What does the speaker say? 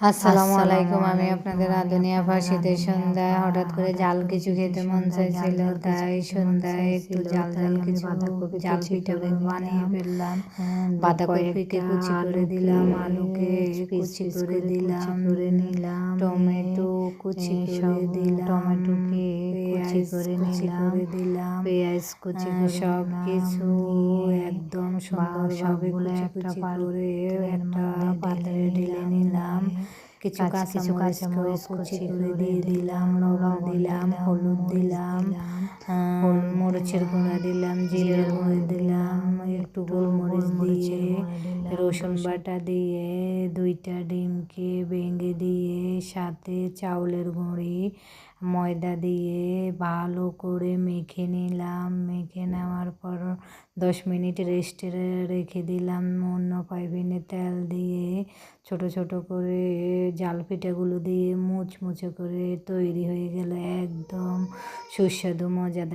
আসসালামু আলাইকুম। আমি আপনাদের আদুনিয়া ফাঁসিতে সন্ধ্যায় হঠাৎ করে জাল কিছু খেতে মন চাইছিল তাই সন্ধ্যায় একটু জাল জাল কিছু বাঁধাকপি জাল পিঠা বানিয়ে ফেললাম। বাঁধাকপিকে কুচি করে দিলাম আলুকে কুচি করে দিলাম করে নিলাম টমেটো কুচি করে দিলাম টমেটোকে কুচি করে নিলাম দিলাম পেঁয়াজ কুচি করে সব কিছু একদম সুন্দর সবগুলো একটা করে একটা পাত্রে নিলাম কিছু কিছু কাঁচা মরিচ কুচি করে দিয়ে দিলাম লবণ দিলাম হলুদ দিলাম মরিচের গুঁড়া দিলাম জিরের গুঁড়ো দিলাম একটু গোলমরিচ দিয়ে রসুন বাটা দিয়ে দুইটা ডিমকে ভেঙে দিয়ে সাথে চাউলের গুঁড়ি ময়দা দিয়ে ভালো করে মেখে নিলাম মেখে নেওয়ার পর দশ মিনিট রেস্টে রেখে দিলাম, অন্য পাইপিনে তেল দিয়ে ছোট ছোট করে জাল পিঠাগুলো দিয়ে মুচমুচে করে তৈরি হয়ে গেল একদম সুস্বাদু, মজাদার।